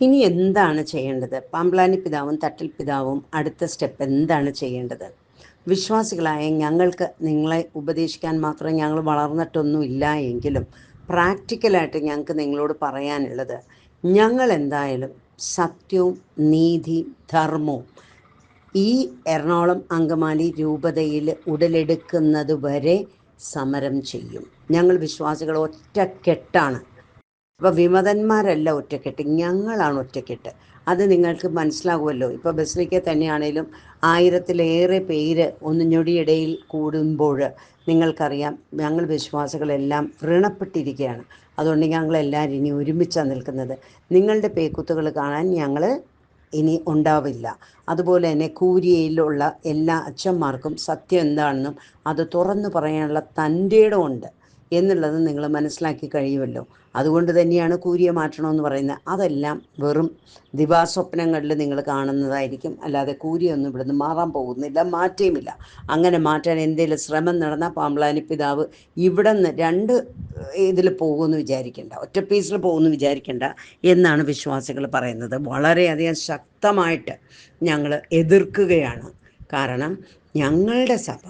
ഇനി എന്താണ് ചെയ്യേണ്ടത്? പാമ്പ്ലാനി പിതാവും തട്ടിൽ പിതാവും അടുത്ത സ്റ്റെപ്പ് എന്താണ് ചെയ്യേണ്ടത്? വിശ്വാസികളായ ഞങ്ങൾക്ക് നിങ്ങളെ ഉപദേശിക്കാൻ മാത്രം ഞങ്ങൾ വളർന്നിട്ടൊന്നുമില്ല എങ്കിലും പ്രാക്ടിക്കലായിട്ട് ഞങ്ങൾക്ക് നിങ്ങളോട് പറയാനുള്ളത് ഞങ്ങൾ എന്തായാലും സത്യവും നീതി ധർമ്മവും ഈ എറണാകുളം അങ്കമാലി രൂപതയിൽ ഉടലെടുക്കുന്നത് വരെ സമരം ചെയ്യും. ഞങ്ങൾ വിശ്വാസികൾ ഒറ്റക്കെട്ടാണ്. അപ്പോൾ വിമതന്മാരല്ല ഒറ്റക്കെട്ട് ഞങ്ങളാണ് ഒറ്റക്കെട്ട്. അത് നിങ്ങൾക്ക് മനസ്സിലാകുമല്ലോ. ഇപ്പോൾ ബസ്ലിക്ക തന്നെയാണേലും ആയിരത്തിലേറെ പേര് ഒന്ന് ഞൊടിയിടയിൽ കൂടുമ്പോൾ നിങ്ങൾക്കറിയാം ഞങ്ങൾ വിശ്വാസികളെല്ലാം വ്രണപ്പെട്ടിരിക്കുകയാണ്. അതുകൊണ്ട് ഞങ്ങളെല്ലാവരും ഇനി ഒരുമിച്ചാണ് നിൽക്കുന്നത്. നിങ്ങളുടെ പേക്കുത്തുകൾ കാണാൻ ഞങ്ങൾ ഇനി ഉണ്ടാവില്ല. അതുപോലെ തന്നെ കൂരിയയിലുള്ള എല്ലാ അച്ഛന്മാർക്കും സത്യം എന്താണെന്നും അത് തുറന്നു പറയാനുള്ള തന്റെ എന്നുള്ളത് നിങ്ങൾ മനസ്സിലാക്കി കഴിയുമല്ലോ. അതുകൊണ്ട് തന്നെയാണ് കൂരിയ മാറ്റണമെന്ന് പറയുന്നത്. അതെല്ലാം വെറും ദിവാസ്വപ്നങ്ങളിൽ നിങ്ങൾ കാണുന്നതായിരിക്കും. അല്ലാതെ കൂരിയൊന്നും ഇവിടുന്ന് മാറാൻ പോകുന്നില്ല മാറ്റേമില്ല അങ്ങനെ മാറ്റാൻ എന്തെങ്കിലും ശ്രമം നടന്ന പാമ്പളാനി പിതാവ് ഇവിടെ നിന്ന് രണ്ട് ഇതിൽ പോകുമെന്ന് വിചാരിക്കേണ്ട ഒറ്റ പീസിൽ പോകുമെന്ന് വിചാരിക്കേണ്ട എന്നാണ് വിശ്വാസികൾ പറയുന്നത്. വളരെയധികം ശക്തമായിട്ട് ഞങ്ങൾ എതിർക്കുകയാണ്. കാരണം ഞങ്ങളുടെ സഭ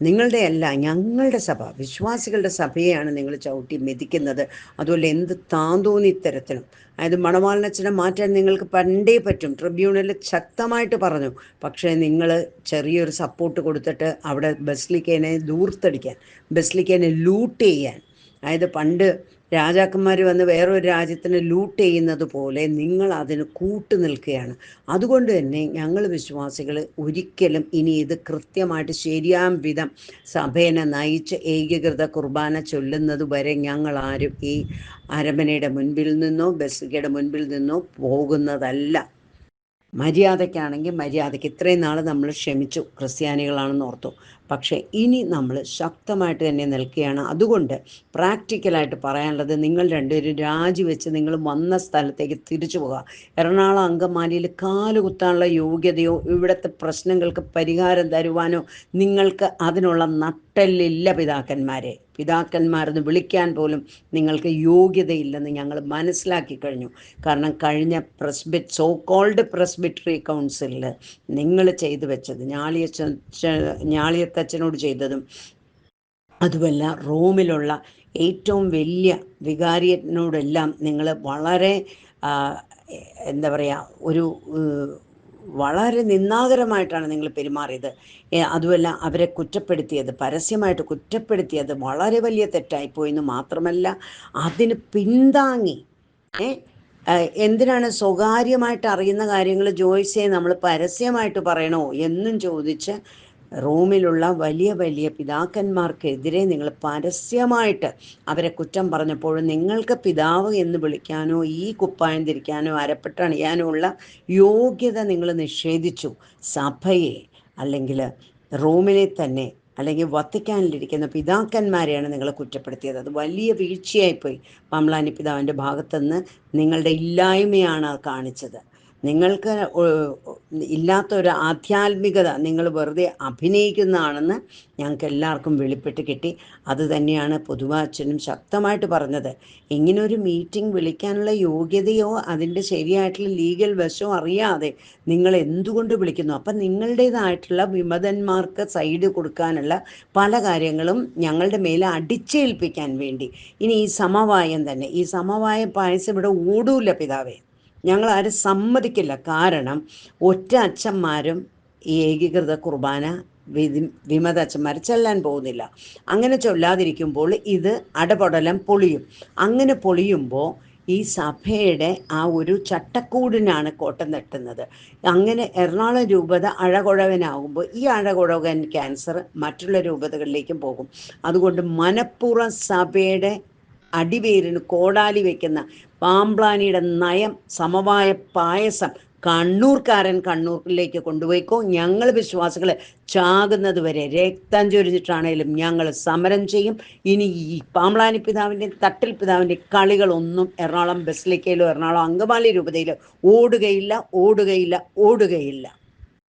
നിങ്ങളുടെ അല്ല ഞങ്ങളുടെ സഭ വിശ്വാസികളുടെ സഭയെയാണ് നിങ്ങൾ ചവിട്ടി മെതിക്കുന്നത്. അതുപോലെ എന്ത് താന്തോന്നി ഇത്തരത്തിലും. അതായത് മണവാളനച്ചനെ മാറ്റാൻ നിങ്ങൾക്ക് പണ്ടേ പറ്റും. ട്രിബ്യൂണലിൽ ശക്തമായിട്ട് പറഞ്ഞു. പക്ഷേ നിങ്ങൾ ചെറിയൊരു സപ്പോർട്ട് കൊടുത്തിട്ട് അവിടെ ബസ്ലിക്കേനെ ദൂർത്തടിക്കാൻ ബസ്ലിക്കേനെ ലൂട്ട് ചെയ്യാൻ അതായത് പണ്ട് രാജാക്കന്മാർ വന്ന് വേറൊരു രാജ്യത്തിന് ലൂട്ട് ചെയ്യുന്നത് പോലെ നിങ്ങൾ അതിന് കൂട്ടു നിൽക്കുകയാണ്. അതുകൊണ്ട് തന്നെ ഞങ്ങൾ വിശ്വാസികൾ ഒരിക്കലും ഇനി ഇത് കൃത്യമായിട്ട് ശരിയാം വിധം സഭേനെ നയിച്ച് ഏകീകൃത കുർബാന ചൊല്ലുന്നത് വരെ ഞങ്ങൾ ആരും ഈ അരമനയുടെ മുൻപിൽ നിന്നോ ബസ്സിക്കയുടെ മുൻപിൽ നിന്നോ പോകുന്നതല്ല. മര്യാദയ്ക്കാണെങ്കിൽ മര്യാദയ്ക്ക് ഇത്രയും നാൾ നമ്മൾ ക്ഷമിച്ചു ക്രിസ്ത്യാനികളാണെന്ന് ഓർത്തു. പക്ഷേ ഇനി നമ്മൾ ശക്തമായിട്ട് തന്നെ നിൽക്കുകയാണ്. അതുകൊണ്ട് പ്രാക്ടിക്കലായിട്ട് പറയാനുള്ളത് നിങ്ങൾ രണ്ടുപേരും രാജിവെച്ച് നിങ്ങൾ വന്ന സ്ഥലത്തേക്ക് തിരിച്ചു പോകുക എറണാകുളം അങ്കമാലിയിൽ കാലുകുത്താനുള്ള യോഗ്യതയോ ഇവിടുത്തെ പ്രശ്നങ്ങൾക്ക് പരിഹാരം തരുവാനോ നിങ്ങൾക്ക് അതിനുള്ള നട്ടല്ലില്ല പിതാക്കന്മാരെ. പിതാക്കന്മാരെന്ന് വിളിക്കാൻ പോലും നിങ്ങൾക്ക് യോഗ്യതയില്ലെന്ന് ഞങ്ങൾ മനസ്സിലാക്കി കഴിഞ്ഞു. കാരണം കഴിഞ്ഞ പ്രസ്ബിറ്റ് സോ കോൾഡ് പ്രസ്ബിറ്ററി കൗൺസിലിൽ നിങ്ങൾ ചെയ്തു വെച്ചത് ഞാളിയച്ച ഞാളിയത്തച്ഛനോട് ചെയ്തതും അതുമല്ല റോമിലുള്ള ഏറ്റവും വലിയ വികാരിയനോടെല്ലാം നിങ്ങൾ വളരെ എന്താ പറയുക ഒരു വളരെ നിന്ദാകരമായിട്ടാണ് നിങ്ങൾ പെരുമാറിയത്. അതുമല്ല അവരെ കുറ്റപ്പെടുത്തിയത് പരസ്യമായിട്ട് കുറ്റപ്പെടുത്തിയത് വളരെ വലിയ തെറ്റായിപ്പോയി എന്ന് മാത്രമല്ല അതിന് പിന്താങ്ങി. എന്തിനാണ് സ്വകാര്യമായിട്ട് അറിയുന്ന കാര്യങ്ങൾ ജോയ്സെ നമ്മൾ പരസ്യമായിട്ട് പറയണോ എന്നും ചോദിച്ച് റോമിലുള്ള വലിയ വലിയ പിതാക്കന്മാർക്കെതിരെ നിങ്ങൾ പരസ്യമായിട്ട് അവരെ കുറ്റം പറഞ്ഞപ്പോൾ നിങ്ങൾക്ക് പിതാവ് എന്ന് വിളിക്കാനോ ഈ കുപ്പായം തിരിക്കാനോ അരപ്പെട്ടണിയാനോ ഉള്ള യോഗ്യത നിങ്ങൾ നിഷേധിച്ചു. സഭയെ അല്ലെങ്കിൽ റോമിനെ തന്നെ അല്ലെങ്കിൽ വത്തിക്കാനിലിരിക്കുന്ന പിതാക്കന്മാരെയാണ് നിങ്ങൾ കുറ്റപ്പെടുത്തിയത്. അത് വലിയ വീഴ്ചയായിപ്പോയി. മംലാനി പിതാവിന്റെ ഭാഗത്തുനിന്ന് നിങ്ങളുടെ ഇല്ലായ്മയാണ് കാണിച്ചത്. നിങ്ങൾക്ക് ഇല്ലാത്ത ഒരു ആധ്യാത്മികത നിങ്ങൾ വെറുതെ അഭിനയിക്കുന്നതാണെന്ന് ഞങ്ങൾക്ക് എല്ലാവർക്കും വെളിപ്പെട്ട് കിട്ടി. അത് തന്നെയാണ് പൊതുവാച്ചനും ശക്തമായിട്ട് പറഞ്ഞത്. ഇങ്ങനെ ഒരു മീറ്റിംഗ് വിളിക്കാനുള്ള യോഗ്യതയോ അതിന്റെ ശരിയായിട്ടുള്ള ലീഗൽ വശമോ അറിയാതെ നിങ്ങൾ എന്തുകൊണ്ട് വിളിക്കുന്നു? അപ്പം നിങ്ങളുടേതായിട്ടുള്ള വിമതന്മാർക്ക് സൈഡ് കൊടുക്കാനുള്ള പല കാര്യങ്ങളും ഞങ്ങളുടെ മേലെ അടിച്ചേൽപ്പിക്കാൻ വേണ്ടി. ഇനി ഈ സമവായം തന്നെ. ഈ സമവായ പായസം ഇവിടെ ഓടൂല പിതാവേ. ഞങ്ങൾ ആരും സമ്മതിക്കില്ല. കാരണം ഒറ്റ അച്ഛന്മാരും ഈ ഏകീകൃത കുർബാന വിധി വിമത അച്ഛന്മാർ ചെല്ലാൻ പോകുന്നില്ല. അങ്ങനെ ചൊല്ലാതിരിക്കുമ്പോൾ ഇത് അടപടലം പൊളിയും. അങ്ങനെ പൊളിയുമ്പോൾ ഈ സഭയുടെ ആ ഒരു ചട്ടക്കൂടിനാണ് കോട്ടം തട്ടുന്നത്. അങ്ങനെ എറണാകുളം രൂപത അഴകുഴവനാകുമ്പോൾ ഈ അഴകുഴവൻ ക്യാൻസർ മറ്റുള്ള രൂപതകളിലേക്കും പോകും. അതുകൊണ്ട് മനഃപൂർവം സഭയുടെ അടിവേരിന് കോടാലി വയ്ക്കുന്ന പാമ്പ്ലാനിയുടെ നയം സമവായ പായസം കണ്ണൂർക്കാരൻ കണ്ണൂരിലേക്ക് കൊണ്ടുപോയിക്കോ. ഞങ്ങൾ വിശ്വാസികൾ ചാകുന്നത് വരെ രക്തം ചൊരിഞ്ഞിട്ടാണേലും ഞങ്ങൾ സമരം ചെയ്യും. ഇനി ഈ പാമ്പ്ലാനി പിതാവിന്റെ തട്ടിൽ പിതാവിന്റെ കളികളൊന്നും എറണാകുളം ബസ്ലിക്കയിലോ എറണാകുളം അങ്കമാലി രൂപതയിലോ ഓടുകയില്ല ഓടുകയില്ല ഓടുകയില്ല.